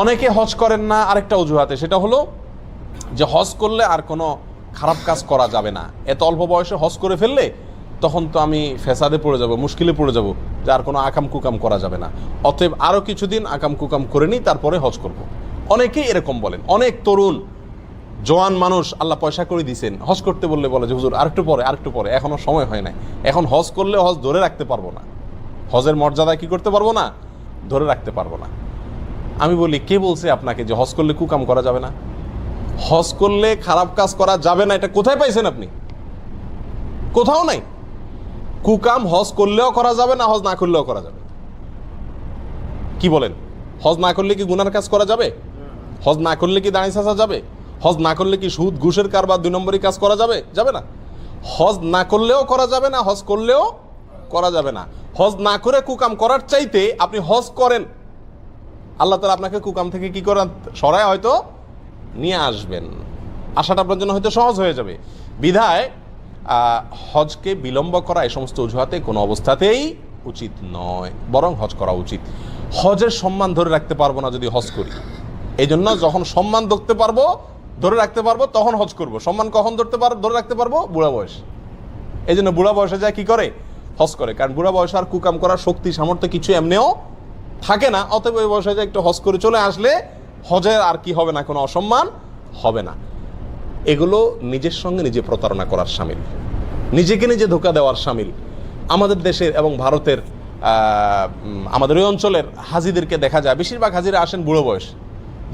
অনেকে হজ করেন না, আরেকটা অজুহাতে। সেটা হলো যে হজ করলে আর কোনো খারাপ কাজ করা যাবে না। এত অল্প বয়সে হজ করে ফেললে তখন তো আমি ফেসাদে পড়ে যাব, মুশকিলে পড়ে যাব, যে আর কোনো আকাম কুকাম করা যাবে না। অতএব আরও কিছুদিন আকাম কুকাম করে নিই, তারপরে হজ করব। অনেকেই এরকম বলেন, অনেক তরুণ জওয়ান মানুষ আল্লাহ পয়সা করে দিয়েছেন হজ করতে বললে বলে যে, হুজুর, আরেকটু পরে আরেকটু পরে। এখনও সময় হয় নাই। এখন হজ করলে হজ ধরে রাখতে পারব না। হজের মর্যাদা কি করতে পারব না? ধরে রাখতে পারব না। আমি বলি, কে বলছে আপনাকে যে হজ করলে কুকাম করা যাবে না? হজ করলে খারাপ কাজ করা যাবে না, এটা কোথায় পাইছেন আপনি? কোথাও নাই। কুকাম হজ করলেও করা যাবে না, হজ না করলেও করা যাবে কি বলেন? হজ না করলে কি গুনার কাজ করা যাবে? হজ না করলে কি দাঁড়িয়ে আসা যাবে? হজ না করলে কি সুদ, ঘুষের কারবার দুই নম্বরই কাজ করা যাবে? যাবে না। হজ না করলেও করা যাবে না, হজ করলেও করা যাবে না। হজ না করে কুকাম করার চাইতে আপনি হজ করেন। আল্লাহ তালা আপনাকে কুকাম থেকে কি করেন? সরায় হয়তো নিয়ে আসবেন। আশাটা আপনার জন্য হয়তো সহজ হয়ে যাবে। বিধায় হজকে বিলম্ব করা এই সমস্ত অজুহাতে কোনো অবস্থাতেই উচিত নয়, বরং হজ করা উচিত। হজের সম্মান ধরে রাখতে পারব না যদি হজ করি। এই জন্য যখন সম্মান ধরতে পারব, ধরে রাখতে পারব, তখন হজ করব। সম্মান কখন ধরতে পার, ধরে রাখতে পারব? বুড়া বয়স। এই জন্য বুড়া বয়সে যায় কি করে? হজ করে। কারণ বুড়া বয়সে আর কুকাম করার শক্তি, সামর্থ্য কিছু এমনিও থাকে না, অতএব ওই বয়সে যায় একটু হজ করে চলে আসলে হজের আর কি হবে না, কোনো অসম্মান হবে না। এগুলো নিজের সঙ্গে নিজে প্রতারণা করার সামিল, নিজেকে নিজে ধোকা দেওয়ার সামিল। আমাদের দেশের এবং ভারতের আমাদের ওই অঞ্চলের হাজিদেরকে দেখা যায়। বেশিরভাগ হাজিরা আসেন বুড়ো বয়স।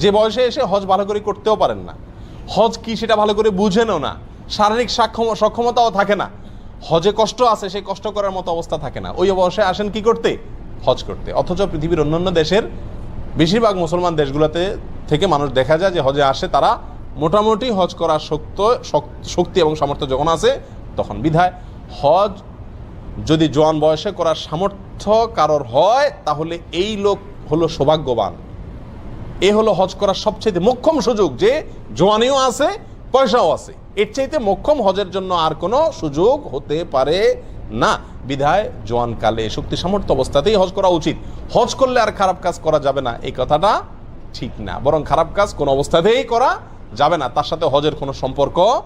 যে বয়সে এসে হজ ভালো করে করতেও পারেন না। হজ কি সেটা ভালো করে বুঝেনও না। শারীরিক সক্ষম, সক্ষমতাও থাকে না। হজে কষ্ট আছে, সেই কষ্ট করার মতো অবস্থা থাকে না। ওই বয়সে আসেন কি করতে? হজ করতে। অথচ পৃথিবীর অন্যান্য দেশের বেশিরভাগ মুসলমান দেশগুলোতে থেকে মানুষ দেখা যায় যে হজে আসে, তারা মোটামুটি হজ করার শক্ত, শক্তি এবং সামর্থ্য যখন আছে, তখন বিধায়। হজ যদি জোয়ান বয়সে করার সামর্থ্য কারোর হয়, তাহলে এই লোক হলো সৌভাগ্যবান। এ হলো হজ করার সবচেয়ে মোক্ষম সুযোগ যে জোয়ানিও আছে, পয়সাও আছে। এর চাইতে মোক্ষম হজের জন্য আর কোনো সুযোগ হতে পারে না। বিধায় জোয়ানকালে শক্তি সামর্থ্য অবস্থাতেই হজ করা উচিত। হজ করলে আর খারাপ কাজ করা যাবে না। এই কথাটা ঠিক না। বরং খারাপ কাজ কোনো অবস্থাতেই করা যাবে না। তার সাথে হজের কোনো সম্পর্ক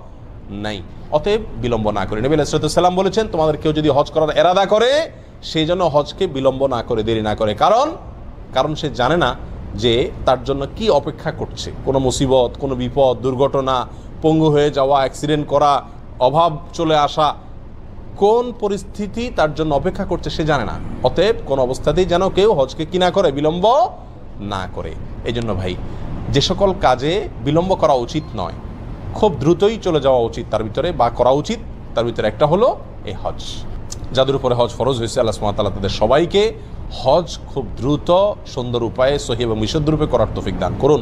নাই। অতএব বিলম্ব না করে। নবী সাল্লাম বলেছেন, তোমাদের কেউ যদি হজ করার এরাদা করে সেই জন্য হজকে বিলম্ব না করে, দেরি না করে। কারণ কারণ সে জানে না যে তার জন্য কি অপেক্ষা করছে। কোনো মুসিবত, কোনো বিপদ, দুর্ঘটনা, পঙ্গু হয়ে যাওয়া, অ্যাক্সিডেন্ট করা, অভাব চলে আসা কোন পরিস্থিতি তার জন্য অপেক্ষা করছে সে জানে না। অতএব কোন অবস্থাতেই যেন কেউ হজকে কি না করে, বিলম্ব না করে। এই জন্য ভাই, যে সকল কাজে বিলম্ব করা উচিত নয়। খুব দ্রুতই চলে যাওয়া উচিত তার ভিতরে বা করা উচিত তার ভিতরে একটা হলো এই হজ। যাদের উপরে হজ ফরজ হয়েছে, আল্লাহ সুবহানাহু তাদের সবাইকে হজ খুব দ্রুত, সুন্দর উপায়ে সহি এবং বিশুদ্ধ রূপে করার তৌফিক দান করুন।